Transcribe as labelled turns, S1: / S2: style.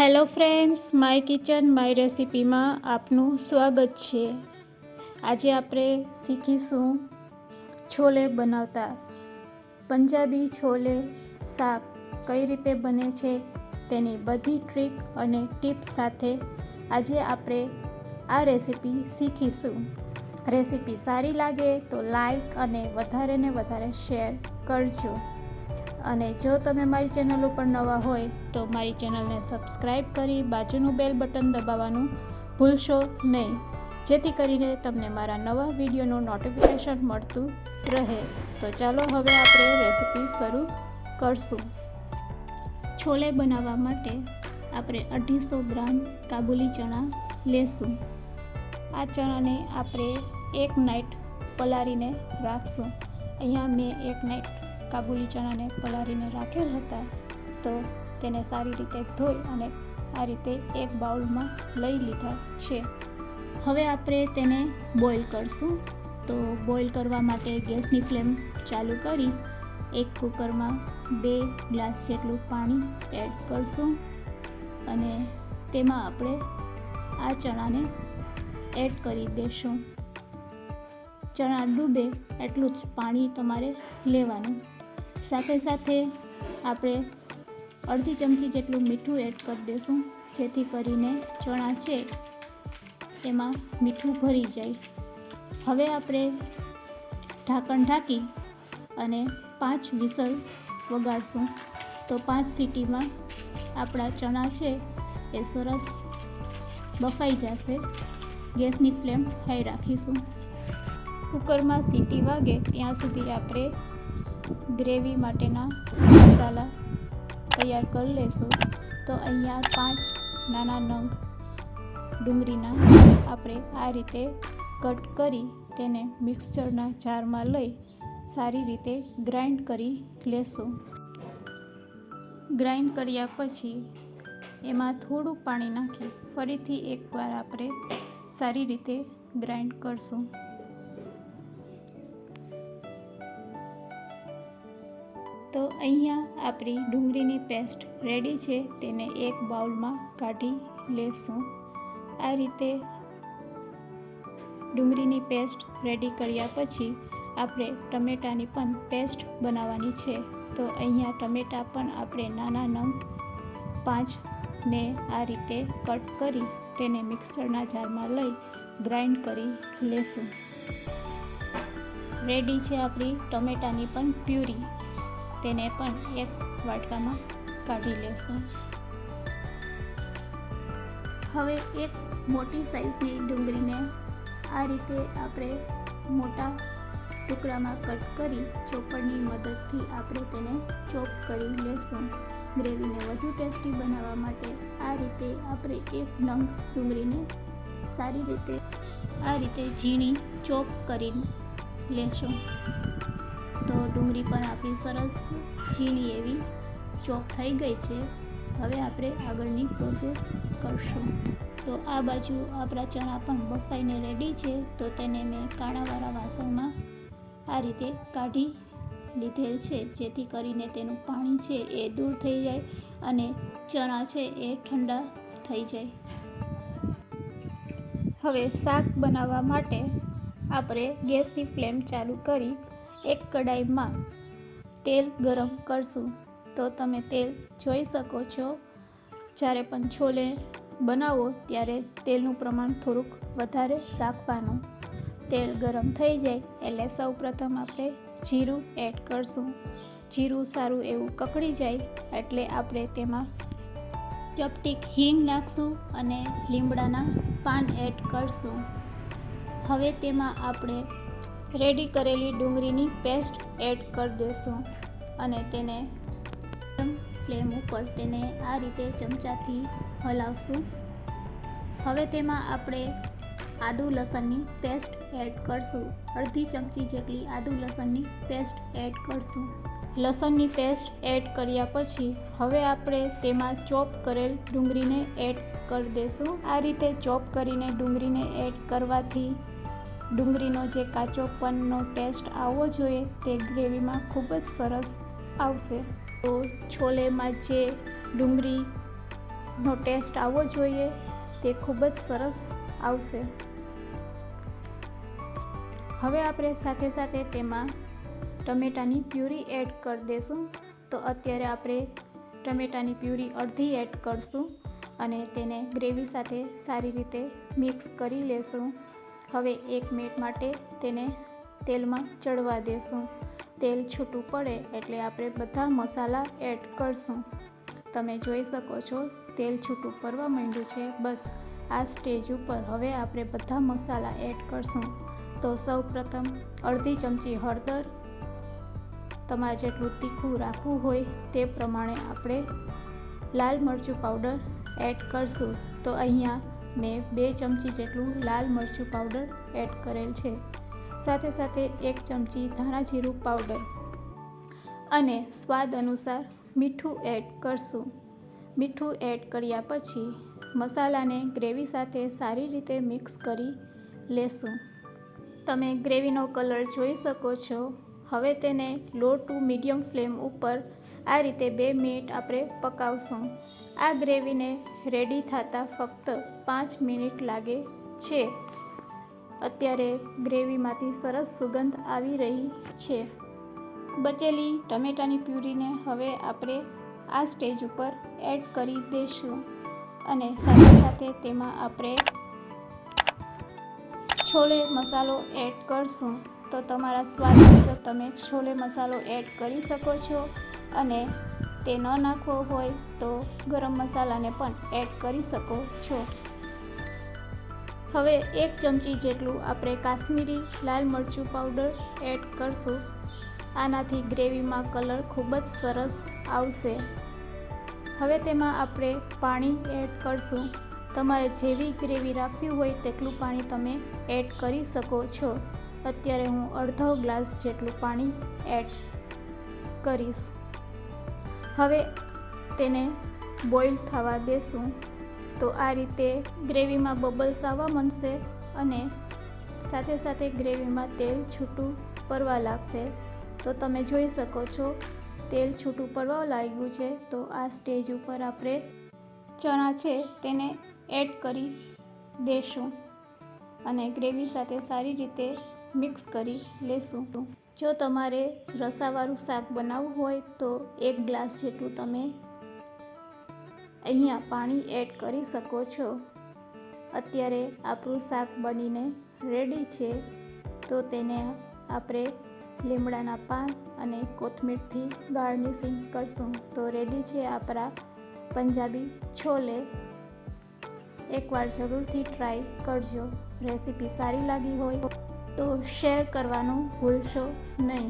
S1: Hello friends, my kitchen, my રેસિપીમાં આપનું સ્વાગત છે. આજે આપણે શીખીશું છોલે બનાવતા. પંજાબી છોલે શાક કઈ રીતે બને છે તેની બધી ટ્રીક અને ટીપ સાથે આજે આપણે આ રેસિપી શીખીશું. રેસિપી સારી લાગે તો લાઈક અને વધારે ને વધારે શેર કરજો. અને જો તમે મારી ચેનલ ઉપર નવા હોય તો મારી ચેનલને સબસ્ક્રાઈબ કરી બાજુનું બેલ બટન દબાવવાનું ભૂલશો નહીં. જેથી કરીને તમને મારા નવા વિડીયોનું નોટિફિકેશન મળતું રહે. તો ચાલો હવે આપણે રેસિપી શરૂ કરશું. છોલે બનાવવા માટે આપણે અઢીસો ગ્રામ કાબુલી ચણા લેશું. આ ચણાને આપણે એક નાઇટ પલાળીને રાખશું. અહીંયા મેં એક નાઇટ કાબુલી ચણાને પલાળીને રાખેલ હતા, તો તેને સારી રીતે ધોઈ અને આ રીતે એક બાઉલમાં લઈ લીધા છે. હવે આપણે તેને બોઇલ કરશું. તો બોઇલ કરવા માટે ગેસની ફ્લેમ ચાલુ કરી એક કુકરમાં બે ગ્લાસ જેટલું પાણી એડ કરશું અને તેમાં આપણે આ ચણાને એડ કરી દેશું. ચણા ડૂબે એટલું જ પાણી તમારે લેવાનું સાથે સાથે આપણે અડધી ચમચી જેટલું મીઠું એડ કરી દઈશું જેથી કરીને ચણા છે એમાં મીઠું ભરી જાય. હવે આપણે ઢાંકણ ઢાંકી અને પાંચ વિસલ વગાડશું. તો પાંચ સીટીમાં આપણા ચણા છે એ સરસ બફાઈ જશે. ગેસની ફ્લેમ હાઈ રાખીશું. કુકરમાં સીટી વાગે ત્યાં સુધી આપણે ગ્રેવી માટેના મસાલા તૈયાર કરી લેશું. તો અહીંયા પાંચ નાના નંગ ડુંગળીના આપણે આ રીતે કટ કરી તેને મિક્સચરના જારમાં લઈ સારી રીતે ગ્રાઇન્ડ કરી લેશું. ગ્રાઇન્ડ કર્યા પછી એમાં થોડું પાણી નાખી ફરીથી એકવાર આપણે સારી રીતે ગ્રાઇન્ડ કરશું. તો અહીંયા આપણી ડુંગળીની પેસ્ટ રેડી છે, તેને એક બાઉલમાં કાઢી લેશું. આ રીતે ડુંગળીની પેસ્ટ રેડી કર્યા પછી આપણે ટમેટાની પણ પેસ્ટ બનાવવાની છે. તો અહીંયા ટમેટા પણ આપણે નાના નંગ પાંચ ને આ રીતે કટ કરી તેને મિક્સરના જારમાં લઈ ગ્રાઇન્ડ કરી લેશું. રેડી છે આપણી ટમેટાની પણ પ્યુરી. તેને પણ એક વાટકામાં કાઢી લેશું. હવે એક મોટી સાઈઝની ડુંગળીને આ રીતે આપણે મોટા ટુકડામાં કટ કરી ચોપડની મદદથી આપણે તેને ચોપ કરી લેશું. ગ્રેવીને વધુ ટેસ્ટી બનાવવા માટે આ રીતે આપણે એક નંગ ડુંગળીને સારી રીતે, આ રીતે ઝીણી ચોપ કરી લેશું. તો ડુંગળી પણ આપણી સરસ ઝીણી એવી ચોપ થઈ ગઈ છે. હવે આપણે આગળની પ્રોસેસ કરશું. તો આ બાજુ આપણા ચણા પણ બફાઈને રેડી છે. તો તેને મેં કાણાવાળા વાસણમાં આ રીતે કાઢી લીધેલ છે. જેથી કરીને તેનું પાણી છે એ દૂર થઈ જાય અને ચણા છે એ ઠંડા થઈ જાય. હવે શાક બનાવવા માટે આપણે ગેસની ફ્લેમ ચાલુ કરી એક કડાઈમાં તેલ ગરમ કરશું. તો તમે તેલ જોઈ શકો છો. જ્યારે પણ છોલે બનાવો ત્યારે તેલનું પ્રમાણ થોડુંક વધારે રાખવાનું. તેલ ગરમ થઈ જાય એટલે સૌ પ્રથમ આપણે જીરું એડ કરશું. જીરું સારું એવું કકડી જાય એટલે આપણે તેમાં ચપટીક હિંગ નાખશું અને લીમડાના પાન એડ કરશું. હવે તેમાં આપણે રેડી કરેલી ડુંગળીની પેસ્ટ એડ કરી દેશું અને તેને ફ્લેમ ઉપર તેને આ રીતે ચમચાથી હલાવશું. હવે તેમાં આપણે આદુ લસણની પેસ્ટ એડ કરશું. અડધી ચમચી જેટલી આદુ લસણની પેસ્ટ એડ કરશું. લસણની પેસ્ટ એડ કર્યા પછી હવે આપણે તેમાં ચોપ કરેલ ડુંગળીને એડ કરી દઈશું આ રીતે ચોપ કરીને ડુંગળીને એડ કરવાથી ડુંગળીનો જે કાચો પનનો ટેસ્ટ આવવો જોઈએ તે ગ્રેવીમાં ખૂબ જ સરસ આવશે. તો છોલેમાં જે ડુંગળીનો ટેસ્ટ આવવો જોઈએ તે ખૂબ જ સરસ આવશે. હવે આપણે સાથે સાથે તેમાં ટમેટાની પ્યુરી એડ કરી દેશું. તો અત્યારે આપણે ટમેટાની પ્યુરી અડધી એડ કરશું અને તેને ગ્રેવી સાથે સારી રીતે મિક્સ કરી લેશું. હવે એક મિનિટ માટે તેને તેલમાં ચડવા દેશું. તેલ છૂટું પડે એટલે આપણે બધા મસાલા એડ કરશું. તમે જોઈ શકો છો, તેલ છૂટું પડવા માંડ્યું છે. બસ, આ સ્ટેજ ઉપર હવે આપણે બધા મસાલા એડ કરશું. તો સૌ પ્રથમ અડધી ચમચી હળદર, તમારે જેટલું તીખું રાખવું હોય તે પ્રમાણે આપણે લાલ મરચું પાવડર એડ કરશું. તો અહીંયા મેં બે ચમચી જેટલું લાલ મરચું પાવડર એડ કરેલ છે. સાથે સાથે એક ચમચી ધાણા જીરું પાવડર અને સ્વાદ અનુસાર મીઠું એડ કરશું. મીઠું એડ કર્યા પછી મસાલાને ગ્રેવી સાથે સારી રીતે મિક્સ કરી લેશું. તમે ગ્રેવીનો કલર જોઈ શકો છો. હવે તેને લો ટુ મીડિયમ ફ્લેમ ઉપર આ રીતે બે મિનિટ આપણે પકાવશું. આ ગ્રેવીને રેડી થતાં ફક્ત પાંચ મિનિટ લાગે છે. અત્યારે ગ્રેવીમાંથી સરસ સુગંધ આવી રહી છે. બચેલી ટમેટાની પ્યુરીને હવે આપણે આ સ્ટેજ ઉપર એડ કરી દઈશું અને સાથે સાથે તેમાં આપણે છોલે મસાલો એડ કરશું. તો તમારા સ્વાદ મુજબ તમે છોલે મસાલો એડ કરી શકો છો અને તે ન નાખવો હોય તો ગરમ મસાલાને પણ એડ કરી શકો છો. હવે એક ચમચી જેટલું આપણે કાશ્મીરી લાલ મરચું પાવડર એડ કરશું. આનાથી ગ્રેવીમાં કલર ખૂબ જ સરસ આવશે. હવે તેમાં આપણે પાણી એડ કરશું. તમારે જેવી ગ્રેવી રાખવી હોય તેટલું પાણી તમે એડ કરી શકો છો. અત્યારે હું અડધો ગ્લાસ જેટલું પાણી એડ કરીશ. હવે તેને બોઇલ થવા દેશું. તો આ રીતે ગ્રેવીમાં બબલ્સ આવવા માંડશે અને સાથે સાથે ગ્રેવીમાં તેલ છૂટું પડવા લાગશે. તો તમે જોઈ શકો છો, તેલ છૂટું પડવા લાગ્યું છે. તો આ સ્ટેજ ઉપર આપણે ચણા છે તેને એડ કરી દેશું અને ગ્રેવી સાથે સારી રીતે મિક્સ કરી લેશું. જો તમારે રસાવાળું શાક બનાવવું હોય તો એક ગ્લાસ જેટલું તમે અહીંયા પાણી એડ કરી શકો છો. અત્યારે આપણું શાક બનીને રેડી છે, તો તેને આપણે લીમડાના પાન અને કોથમીરથી ગાર્નિશિંગ કરશું. તો રેડી છે આપણા પંજાબી છોલે. એકવાર જરૂરથી ટ્રાય કરજો. રેસીપી સારી લાગી હોય તો શેર કરવાનું ભૂલશો નહીં.